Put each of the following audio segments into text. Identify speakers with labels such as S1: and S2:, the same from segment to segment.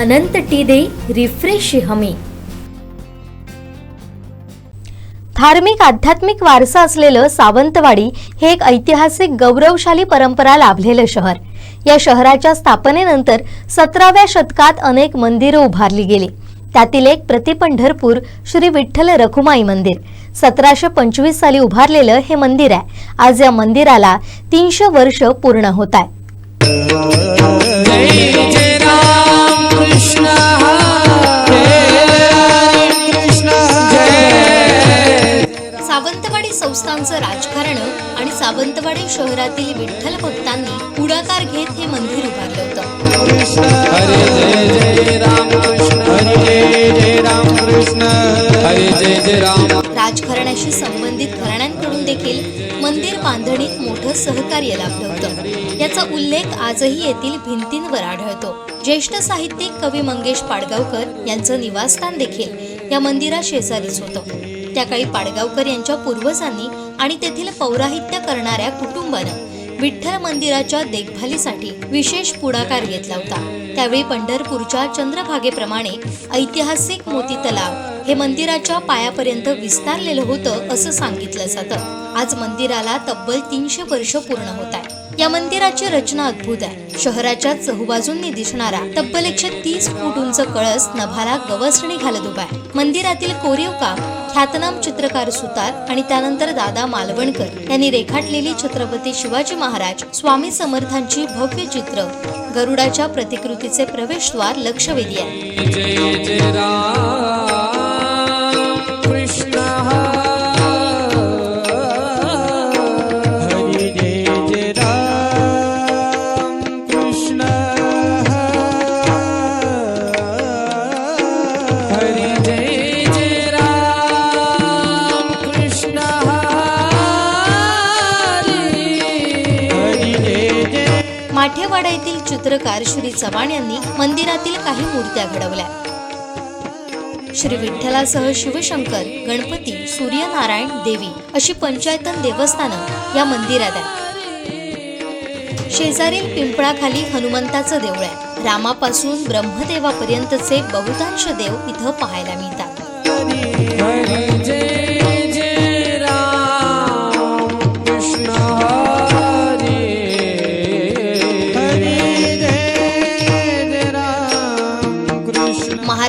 S1: अनंत T दे refresh हमी.
S2: धार्मिक आध्यात्मिक वारसा असलेलं सावंतवाडी हे एक ऐतिहासिक गौरवशाली परंपरा लाभलेलं शहर. या शहराच्या स्थापनेनंतर सतराव्या शतकात अनेक मंदिरं उभारली गेली. त्यातील एक प्रतिपंढरपूर श्री विठ्ठल रखुमाई मंदिर. सतराशे पंचवीस साली उभारलेलं हे मंदिर आहे. आज या मंदिराला तीनशे वर्ष पूर्ण होत आहे. संस्थांचं राजकारण आणि सावंतवाडी शहरातील विठ्ठल भक्तांनी पुढाकार घेत हे मंदिर उभारलं होतं.
S3: हरे जय जय राम कृष्ण हरे जय जय राम कृष्ण हरे जय जय राम.
S2: राजघराण्याशी संबंधित घराण्यांकडून देखील मंदिर बांधणीत मोठं सहकार्य लाभलं होतं. याचा उल्लेख आजही येथील भिंतींवर आढळतो. ज्येष्ठ साहित्यिक कवी मंगेश पाडगावकर यांचं निवासस्थान देखील या मंदिरा शेजारीच होतं. त्या काळी पाडगावकर यांच्या पूर्वजांनी आणि तेथील पौराहित्य करणाऱ्या कुटुंबानं विठ्ठल मंदिराच्या देखभालीसाठी विशेष पुढाकार घेतला होता. त्यावेळी पंढरपूरच्या चंद्रभागेप्रमाणे ऐतिहासिक मोती तलाव हे मंदिराच्या पायापर्यंत विस्तारलेलं होतं असं सांगितलं जातं. आज मंदिराला तब्बल तीनशे वर्ष पूर्ण होत आहे. या मंदिराची रचना अद्भुत आहे. शहराच्या चहूबाजूंनी दिसणारा तब्बल एकशे तीस फूट उंच कळस नभाला गवसणी घालत उभा आहे. मंदिरातील कोरीव काम ख्यातनाम चित्रकार सुतार आणि त्यानंतर दादा मालवणकर यांनी रेखाटलेली छत्रपती शिवाजी महाराज स्वामी समर्थांची भव्य चित्र गरुडाच्या प्रतिकृतीचे प्रवेशद्वार लक्षवेधी आहे.
S3: जय
S2: येथील चित्रकार श्री चव्हाण यांनी मंदिरातील काही मूर्त्या घडवल्या. श्री विठ्ठलासह शिवशंकर गणपती सूर्यनारायण देवी अशी पंचायतन देवस्थानं या मंदिरात आहे शेजारील पिंपळाखाली हनुमंताचं देऊळ आहे. रामापासून ब्रह्मदेवापर्यंतचे बहुतांश देव इथं पाहायला मिळतात.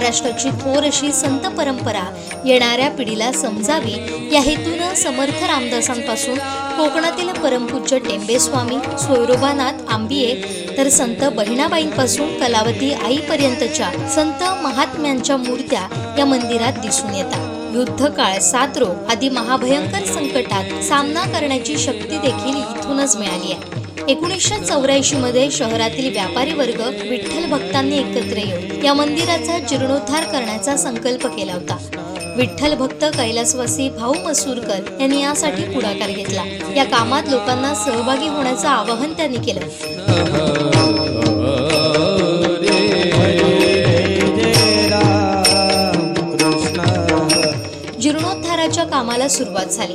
S2: महाराष्ट्राची थोर अशी संत परंपरा येणाऱ्या पिढीला समजावी. या हेतूनं समर्थ रामदासांपासून कोकणातील परमपूज्य टेंबेस्वामी सोयरोबानाथ आंबिये तर संत बहिणाबाईंपासून कलावती आईपर्यंतच्या संत महात्म्यांच्या मूर्त्या या मंदिरात दिसून येतात. युद्धकाळ सातरो आदी महाभयंकर संकटात सामना करण्याची शक्ती देखील इथूनच मिळाली आहे. एकोणीसशे चौऱ्याऐंशी मध्ये शहरातील व्यापारी वर्ग विठ्ठल भक्तांनी एकत्र येऊन या मंदिराचा जीर्णोद्धार करण्याचा संकल्प केला होता. विठ्ठल भक्त कैलासवासी भाऊ मसूरकर यांनी यासाठी पुढाकार घेतला. या कामात लोकांना सहभागी होण्याचं आवाहन त्यांनी केलं. जीर्णोद्धाराच्या कामाला सुरुवात झाली.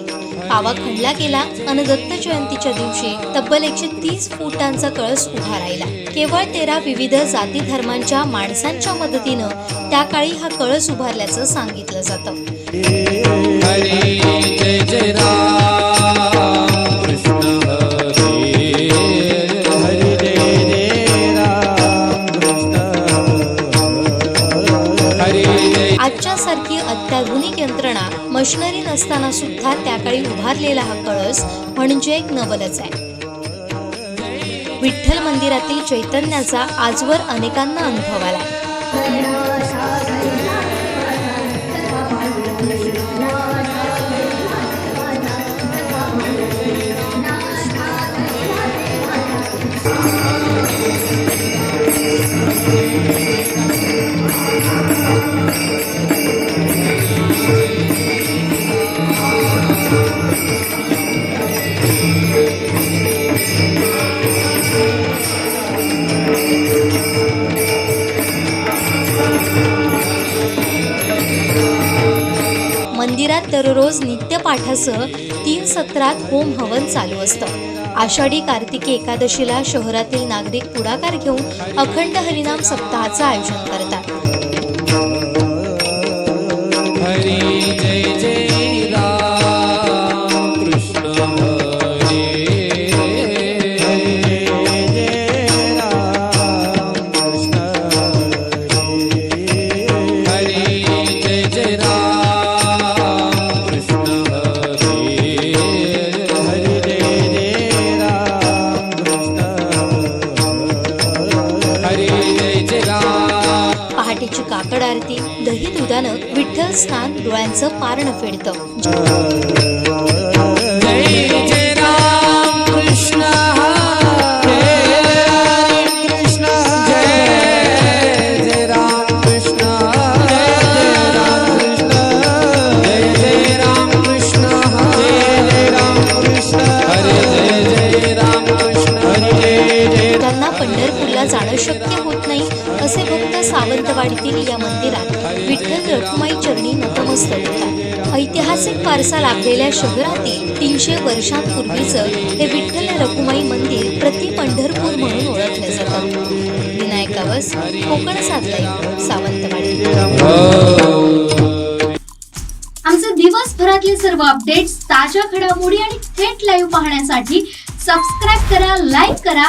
S2: पावा खणला गेला आणि दत्त जयंतीच्या दिवशी तब्बल एकशे तीस फुटांचा कळस उभा राहिला. केवळ तेरा विविध जाती धर्मांच्या माणसांच्या मदतीनं त्या काळी हा कळस उभारल्याचं सांगितलं जातं.
S3: आजच्यासारखी
S2: आजच्या सारखी अत्याधुनिक यंत्रणा मशिनरी नसताना सुद्धा त्या काळी उभारलेला हा कळस म्हणजे एक नवलच आहे. विठ्ठल मंदिरातील चैतन्याचा आजवर अनेकांना अनुभव आला दररोज नित्यपाठासह तीन सत्रात होम हवन चालू असतं. आषाढी कार्तिकी एकादशीला शहरातील नागरिक पुढाकार घेऊन अखंड हरिनाम सप्ताहाचं आयोजन करतात. पहाटेची काकड आरती दही दुधानं विठ्ठल स्नान डोळ्यांचं पारणं फेडतं. सावंतवाडीतील या मंदिरात विठ्ठल रखुमाई चरणी नतमस्तक होतात ऐतिहासिक वारसा लाभलेल्या शहरातील तीनशे वर्षांपूर्वीचं हे विठ्ठल रखुमाई मंदिर प्रति पंढरपूर म्हणून ओळखलं जातं. विनायक गावस कोकण साधलाय सावंतवाडी.
S4: आमचे दिवसभरातले सर्व अपडेट्स ताज्या घडामोडी आणि थेट लाईव्ह पाहण्यासाठी सबस्क्राईब करा लाईक करा